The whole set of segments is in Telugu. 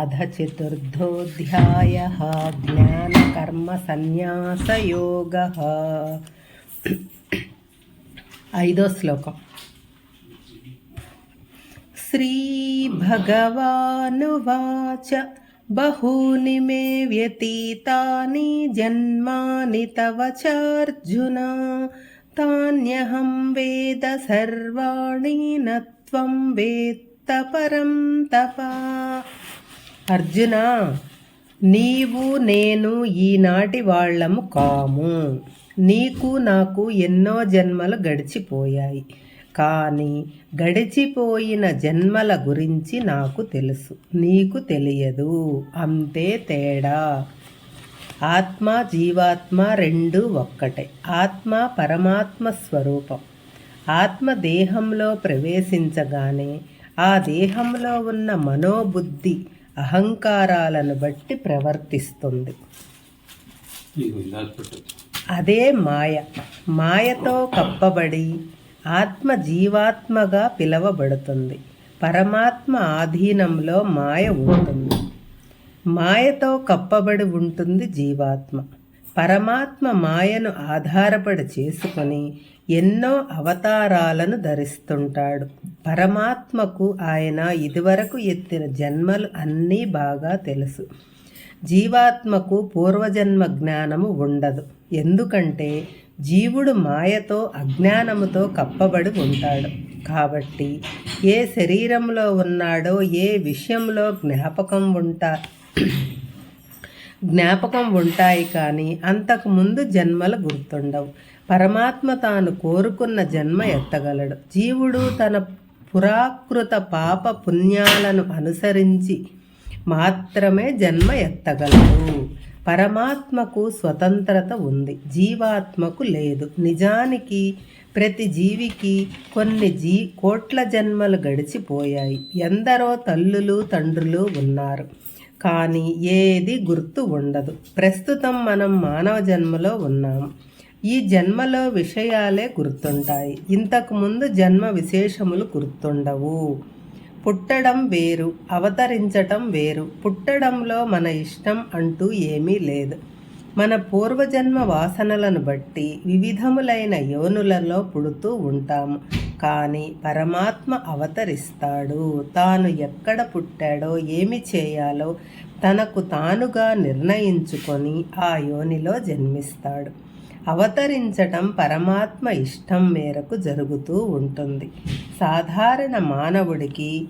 अध चतुर्थोऽध्यायः ज्ञानकर्मसन्न्यासयोगः ऐदो श्लोकम् श्रीभगवानुवाच बहूनि मे व्यतीतानि जन्मानि तव चार्जुन तान्यहं वेद सर्वाणि न त्वं वेत्त परं तपा అర్జున నీవు నేను ఈనాటి వాళ్ళము కాము. నీకు నాకు ఎన్నో జన్మలు గడిచిపోయాయి. కానీ గడిచిపోయిన జన్మల గురించి నాకు తెలుసు. నీకు తెలియదు. అంతే తేడా. ఆత్మ జీవాత్మ రెండు ఒక్కటే. ఆత్మ పరమాత్మ స్వరూపం. ఆత్మ దేహంలో ప్రవేశించగానే ఆ దేహంలో ఉన్న మనోబుద్ధి అహంకారాలను బట్టి ప్రవర్తిస్తుంది. అదే మాయ. మాయతో కప్పబడి ఆత్మ జీవాత్మగా పిలవబడుతుంది. పరమాత్మ ఆధీనంలో మాయ ఉంటుంది. మాయతో కప్పబడి ఉంటుంది జీవాత్మ. పరమాత్మ మాయను ఆధారపడి చేసుకొని ఎన్నో అవతారాలను ధరిస్తుంటాడు. పరమాత్మకు ఆయన ఇదివరకు ఎత్తిన జన్మలు అన్నీ బాగా తెలుసు. జీవాత్మకు పూర్వజన్మ జ్ఞానము ఉండదు. ఎందుకంటే జీవుడు మాయతో అజ్ఞానముతో కప్పబడి ఉంటాడు. కాబట్టి ఏ శరీరంలో ఉన్నాడో ఏ విషయంలో జ్ఞాపకం ఉంటా జ్ఞాపకం ఉంటాయి కానీ అంతకుముందు జన్మలు గుర్తుండవు. పరమాత్మ తాను కోరుకున్న జన్మ ఎత్తగలడు. జీవుడు తన పురాకృత పాప పుణ్యాలను అనుసరించి మాత్రమే జన్మ ఎత్తగలడు. పరమాత్మకు స్వతంత్రత ఉంది. జీవాత్మకు లేదు. నిజానికి ప్రతి జీవికి కొన్ని జీ కోట్ల జన్మలు గడిచిపోయాయి. ఎందరో తల్లులు తండ్రులు ఉన్నారు. కానీ ఏది గుర్తు ఉండదు. ప్రస్తుతం మనం మానవ జన్మలో ఉన్నాం. ఈ జన్మలో విషయాలే గుర్తుంటాయి. ఇంతకుముందు జన్మ విశేషములు గుర్తుండవు. పుట్టడం వేరు అవతరించటం వేరు. పుట్టడంలో మన ఇష్టం అంటూ ఏమీ లేదు. మన పూర్వజన్మ వాసనలను బట్టి వివిధములైన యోనులలో పుడుతూ ఉంటాము కానీ పరమాత్మ అవతరిస్తాడు. తాను ఎక్కడ పుట్టాడో ఏమి చేయాలో తనకు తానుగా నిర్ణయించుకొని ఆ యోనిలో జన్మిస్తాడు. అవతరించటం పరమాత్మ ఇష్టం మేరకు జరుగుతూ ఉంటుంది. సాధారణ మానవుడికి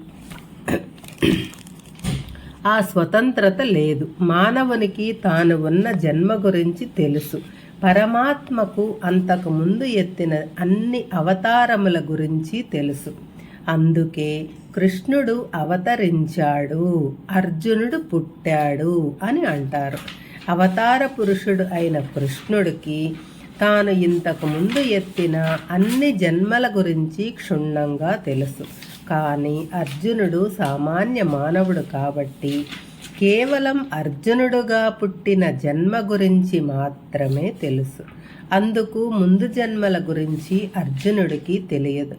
ఆ స్వతంత్రత లేదు. మానవునికి తాను ఉన్న జన్మ గురించి తెలుసు. పరమాత్మకు అంతకు ముందు ఎత్తిన అన్ని అవతారముల గురించి తెలుసు. అందుకే కృష్ణుడు అవతరించాడు అర్జునుడు పుట్టాడు అని అంటారు. అవతార పురుషుడు అయిన కృష్ణుడికి తాను ఇంతకు ముందు ఎత్తిన అన్ని జన్మల గురించి క్షుణ్ణంగా తెలుసు. కానీ అర్జునుడు సామాన్య మానవుడు కాబట్టి కేవలం అర్జునుడుగా పుట్టిన జన్మ గురించి మాత్రమే తెలుసు. అందుకు ముందు జన్మల గురించి అర్జునుడికి తెలియదు.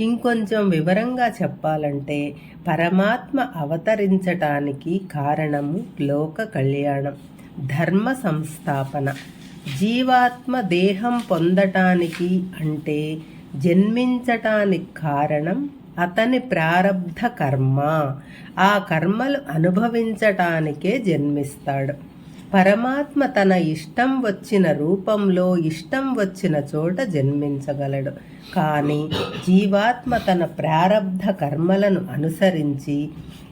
ఇంకొంచెం వివరంగా చెప్పాలంటే పరమాత్మ అవతరించటానికి కారణము లోక కళ్యాణం ధర్మ సంస్థాపన. జీవాత్మ దేహం పొందటానికి అంటే జన్మించటానికి కారణం అతని ప్రారబ్ధ కర్మ. ఆ కర్మలు అనుభవించటానికే జన్మిస్తాడు. పరమాత్మ తన ఇష్టం వచ్చిన రూపంలో ఇష్టం వచ్చిన చోట జన్మించగలడు. కానీ జీవాత్మ తన ప్రారబ్ధ కర్మలను అనుసరించి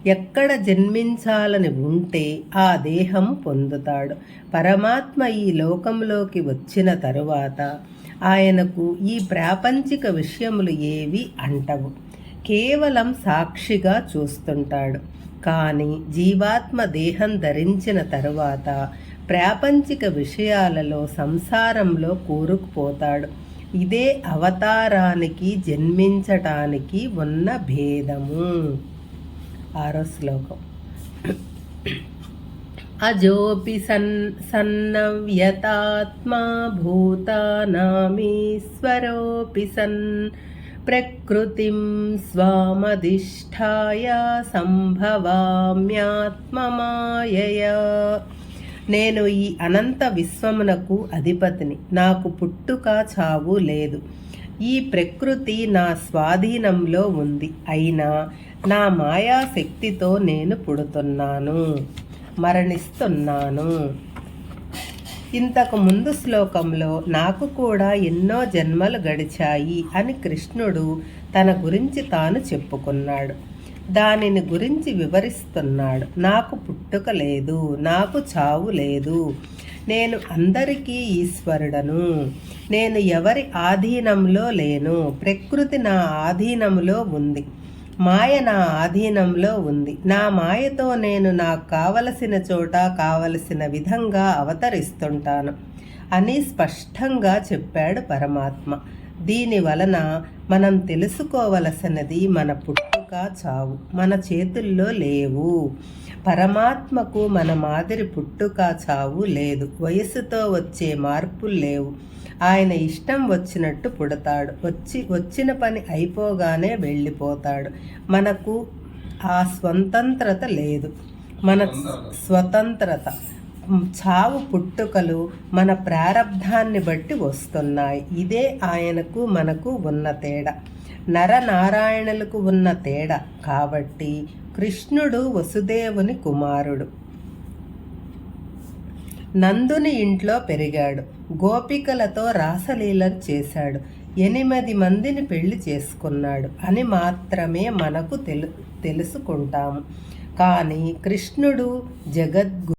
ఎక్కడ జన్మించాలని ఉంటే ఆ దేహం పొందుతాడు. పరమాత్మ ఈ లోకంలోకి వచ్చిన తరువాత ఆయనకు ఈ ప్రాపంచిక విషయములు ఏవి అంటవు. కేవలం సాక్షిగా చూస్తుంటాడు. కానీ జీవాత్మ దేహం ధరించిన తరువాత ప్రాపంచిక విషయాలలో సంసారంలో కూరుకుపోతాడు. ఇదే అవతారానికి జన్మించటానికి ఉన్న భేదము. ఆరో శ్లోకం. అజోపి సన్ సన్నవ్యతాత్మా భూతానామీశ్వరోపి సన్ ప్రకృతిం స్వామధిష్టాయ సంభవామ్యాత్మమాయయా నేను ఈ అనంత విశ్వమునకు అధిపతిని. నాకు పుట్టుక చావు లేదు. ఈ ప్రకృతి నా స్వాధీనంలో ఉంది. అయినా నా మాయాశక్తితో నేను పుడుతున్నాను. మరణిస్తున్నాను. ఇంతకు ముందు శ్లోకంలో నాకు కూడా ఎన్నో జన్మలు గడిచాయి అని కృష్ణుడు తన గురించి తాను చెప్పుకున్నాడు. దానిని గురించి వివరిస్తున్నాడు. నాకు పుట్టుక లేదు నాకు చావు లేదు. నేను అందరికీ ఈశ్వరుడను. నేను ఎవరి ఆధీనంలో లేను. ప్రకృతి నా ఆధీనంలో ఉంది. మాయ నా ఆధీనంలో ఉంది. నా మాయతో నేను నాకు కావలసిన చోట కావలసిన విధంగా అవతరిస్తుంటాను. అని స్పష్టంగా చెప్పాడు పరమాత్మ. దీని వలన మనం తెలుసుకోవలసినది మన పుట్టుక చావు. మన చేతుల్లో లేవు. పరమాత్మకు మన మాదిరి పుట్టుక చావు లేదు. వయసుతో వచ్చే మార్పులు లేవు. ఆయన ఇష్టం వచ్చినట్టు పుడతాడు. వచ్చి వచ్చిన పని అయిపోగానే వెళ్ళిపోతాడు. మనకు ఆ స్వతంత్రత లేదు. మన స్వతంత్రత చావు పుట్టుకలు మన ప్రారబ్ధాన్ని బట్టి వస్తున్నాయి. ఇదే ఆయనకు మనకు ఉన్న తేడా. నరనారాయణులకు ఉన్న తేడా. కాబట్టి కృష్ణుడు వసుదేవుని కుమారుడు. నందుని ఇంట్లో పెరిగాడు. గోపికలతో రాసలీలలు చేశాడు. ఎనిమిది మందిని పెళ్ళి చేసుకున్నాడు అని మాత్రమే మనకు తెలు తెలుసుకుంటాము. కానీ కృష్ణుడు జగద్గు